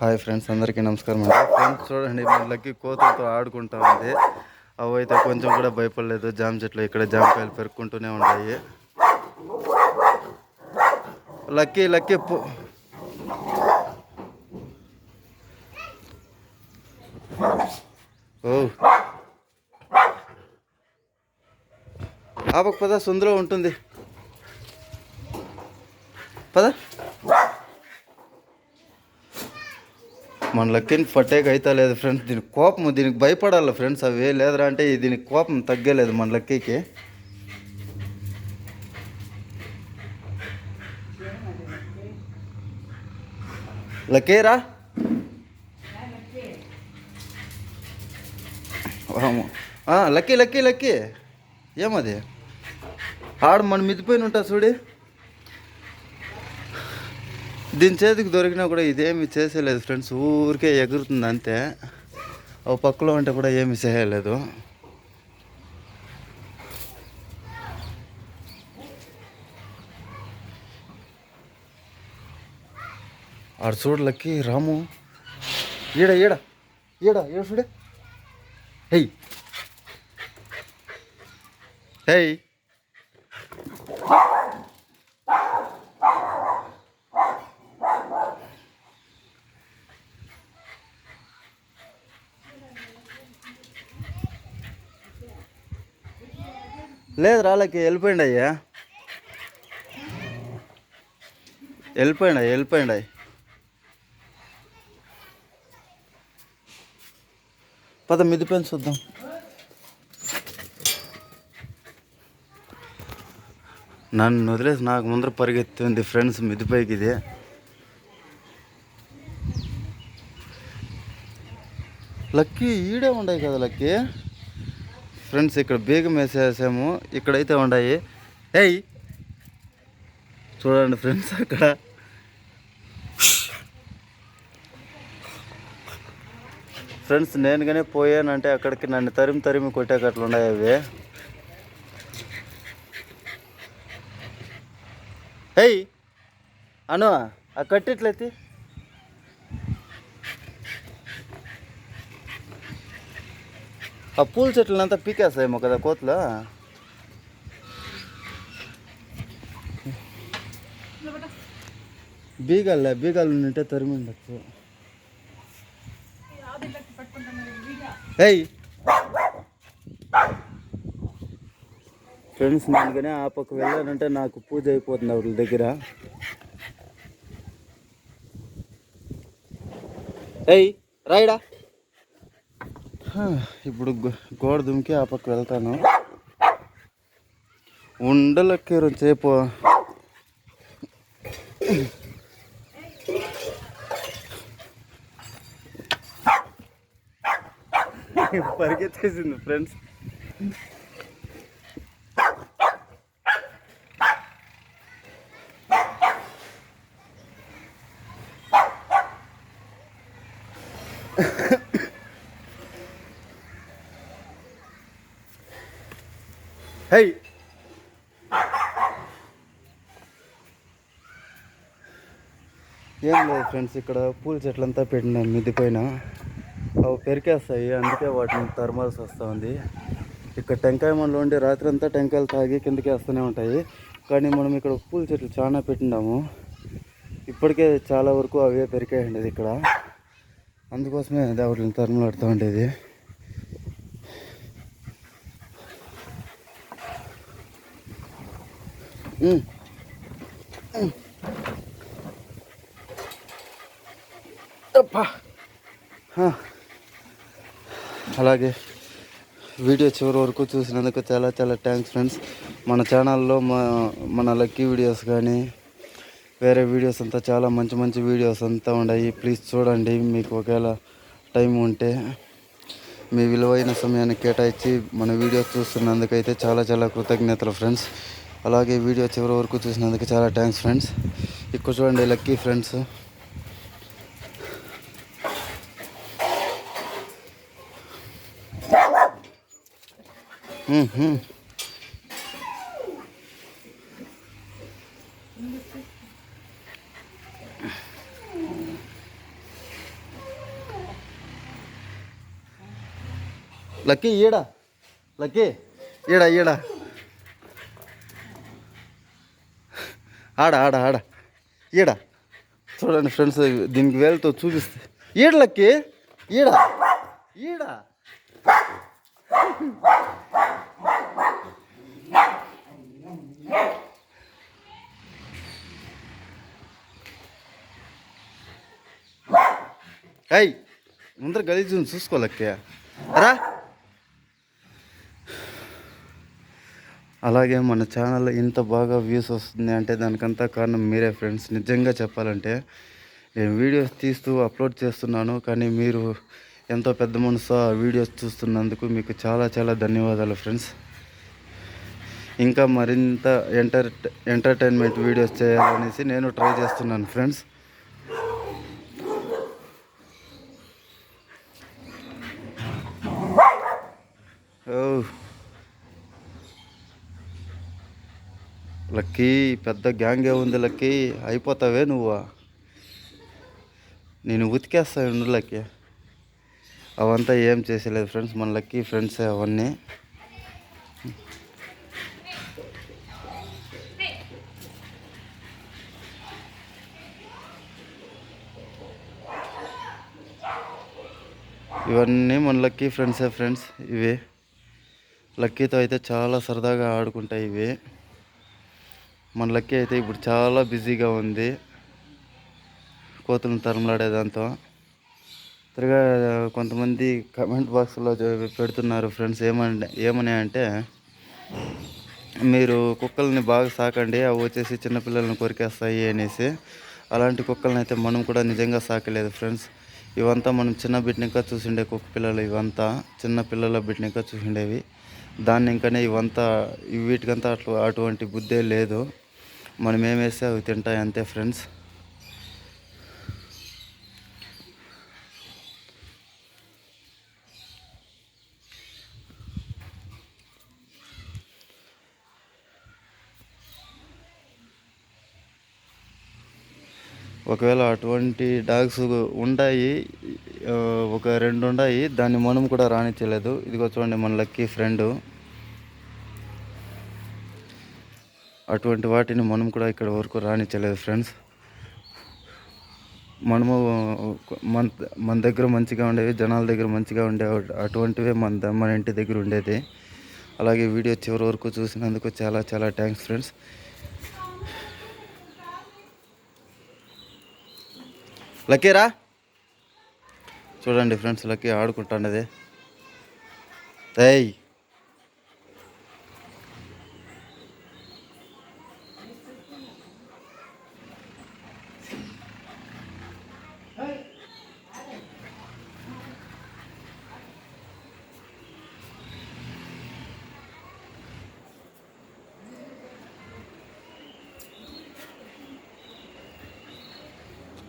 Hi friends అందరికీ నమస్కారం అండి. ఫ్రెండ్స్ చూడండి మనకి కోతులతో ఆడుకుంటా ఉంది. అవి అయితే కొంచెం కూడా భయపడలేదు. జామ చెట్లు ఇక్కడ జామకాయలు పెరుక్కుంటూనే ఉన్నాయి. లక్కీ లక్కీ పో. ఓ. ఆపక పద సుందరం ఉంటుంది. పద. మన లక్కీని ఫటేక్ అయితే లేదు ఫ్రెండ్స్ దీనికి కోపం దీనికి భయపడాలి ఫ్రెండ్స్ అవి లేదురా అంటే దీనికి కోపం తగ్గలేదు మన లక్కీకి. లక్కీరా లక్కీ లక్కీ లక్కీ. ఏమది? ఆడ మన మిదిపోయిన ఉంటా చూడి. దీని చేతికి దొరికినా కూడా ఇదేమి చేసేయలేదు ఫ్రెండ్స్. ఊరికే ఎగురుతుంది అంతే. ఓ పక్కలో ఉంటే కూడా ఏమి చేయలేదు. ఆడు చూడలకి రాము. ఈడ ఈడ ఈడ ఈడ చూడే. హెయ్. హెయ్. లేదు రాళ్ళకి వెళ్ళిపోయింది అయ్యా వెళ్ళిపోయింది వెళ్ళిపోయింది పద మిదిపోయిన చూద్దాం నన్ను వదిలేసి నాకు ముందర పరిగెత్తింది ఫ్రెండ్స్ మిదిపైకి ఇది లక్కీ ఈడే ఉన్నాయి కదా లక్కీ ఫ్రెండ్స్ ఇక్కడ బీగం వేసేసాము. ఇక్కడైతే ఉన్నాయి. ఏయ్! చూడండి ఫ్రెండ్స్ అక్కడ. ఫ్రెండ్స్ నేను కానీ పోయానంటే అక్కడికి నన్ను తరిమి తరిమి కొట్టేకట్లు ఉన్నాయి అవి. ఏయ్! అను ఆ కట్టిట్లయితే ఆ పూల చెట్లనంతా పీకేస్తాయేమో కదా కోతలు? బీగాలే బీగాలు ఉంటే తరిమి ఉండొచ్చు ఏయ్! ఫ్రెండ్స్ అందుకనే ఆ పక్క వెళ్ళానంటే నాకు పూజ అయిపోతుంది వాళ్ళ దగ్గర. ఏయ్ రాయిడా. ఇప్పుడు గో- గోడ దుమికి ఆ పక్క వెళ్తాను. ఉండలకి సేపు. పరిగెత్తేసింది ఫ్రెండ్స్ హై! ఏం లేదు ఫ్రెండ్స్ ఇక్కడ పూల చెట్లంతా పెట్టినాను మిద్ది పైన అవి పెరికేస్తాయి అందుకే వాటిని తరమాల్సి వస్తూ ఉంది. ఇక్కడ టెంకాయ మనలో ఉండి రాత్రి అంతా టెంకాయలు తాగి కిందకి వస్తూనే ఉంటాయి. కానీ మనం ఇక్కడ పూల చెట్లు చాలా పెట్టినాము ఇప్పటికే చాలా వరకు అవే పెరికాయండి ఇక్కడ. అందుకోసమే అది వాటిని తరమలాడుతూ ఉండేది. అలాగే వీడియో చివరి వరకు చూసినందుకు చాలా చాలా థ్యాంక్స్ ఫ్రెండ్స్ మన ఛానల్లో మా మన లక్కీ వీడియోస్ కానీ వేరే వీడియోస్ అంతా చాలా మంచి మంచి వీడియోస్ అంతా ఉన్నాయి ప్లీజ్ చూడండి మీకు ఒకవేళ టైం ఉంటే మీ విలువైన సమయాన్ని కేటాయించి మన వీడియోస్ చూస్తున్నందుకైతే చాలా చాలా కృతజ్ఞతలు ఫ్రెండ్స్ అలాగే వీడియో చివరి వరకు చూసినందుకు చాలా థ్యాంక్స్ ఫ్రెండ్స్ ఇక్కడ చూడండి లక్కీ ఫ్రెండ్స్ లక్కీ ఈడా లక్కీ ఈడ ఈడ. ఆడ ఆడ ఆడ ఈడ చూడండి ఫ్రెండ్స్ దీనికి వేలతో చూపిస్తే ఈడ లక్కీ ఈడ ఈడ అయ్ ముందర గలీజు ఉంది, చూసుకో లక్కీ రా అలాగే మన ఛానల్ ఇంత బాగా వ్యూస్ వస్తుంది అంటే దానికంతా కారణం మీరే ఫ్రెండ్స్ నిజంగా చెప్పాలంటే నేను వీడియోస్ తీస్తూ అప్లోడ్ చేస్తున్నాను కానీ మీరు ఎంతో పెద్ద మనసు ఆ వీడియోస్ చూస్తున్నందుకు మీకు చాలా చాలా ధన్యవాదాలు ఫ్రెండ్స్ ఇంకా మరింత ఎంటర్ ఎంటర్టైన్మెంట్ వీడియోస్ చేయాలనేసి నేను ట్రై చేస్తున్నాను ఫ్రెండ్స్ లక్కీ పెద్ద గ్యాంగే ఉంది లక్కీ. అయిపోతావే నువ్వు. నేను ఉతికేస్తా ఉండు లక్కీ. అవంతా ఏం చేసేలేదు ఫ్రెండ్స్. మన లక్కీ ఫ్రెండ్సే అవన్నీ. ఇవన్నీ మన లక్కీ ఫ్రెండ్సే ఫ్రెండ్స్. ఇవి. లక్కీతో అయితే చాలా సరదాగా ఆడుకుంటాయి ఇవి. మన లక్కీ అయితే ఇప్పుడు చాలా బిజీగా ఉంది. కోతులను తరమలాడేదాంతో. తిరగా కొంతమంది కమెంట్ బాక్స్లో పెడుతున్నారు ఫ్రెండ్స్ ఏమని ఏమని అంటే మీరు కుక్కల్ని బాగా సాకండి అవి వచ్చేసి చిన్నపిల్లల్ని కొరికేస్తాయి అనేసి. అలాంటి కుక్కల్ని అయితే మనం కూడా నిజంగా సాకలేదు ఫ్రెండ్స్. ఇవంతా మనం చిన్న బిడ్డనికా చూసిండే కుక్క పిల్లలు ఇవంతా చిన్న పిల్లల బిడ్డనికా చూసిండేవి. దాన్ని ఇంకానే ఇవంతా వీటికంతా అట్లా అటువంటి బుద్ధే లేదు. మనం ఏం వేస్తే అవి తింటాయి అంతే ఫ్రెండ్స్ ఒకవేళ అటువంటి డాగ్స్ ఉంటాయి ఒక రెండు ఉన్నాయి దాన్ని మనం కూడా రానిచ్చలేదు. ఇదిగో చూడండి మన లక్కీ ఫ్రెండు అటువంటి వాటిని మనం కూడా ఇక్కడ వరకు రాణించలేదు ఫ్రెండ్స్. మనము మన మన దగ్గర మంచిగా ఉండేవి జనాల దగ్గర మంచిగా ఉండే అటువంటివే మన మన ఇంటి దగ్గర ఉండేది. అలాగే వీడియో చివరి వరకు చూసినందుకు చాలా చాలా థ్యాంక్స్ ఫ్రెండ్స్. లక్కీరా చూడండి ఫ్రెండ్స్ లక్కీ ఆడుకుంటాండది ఏయ్.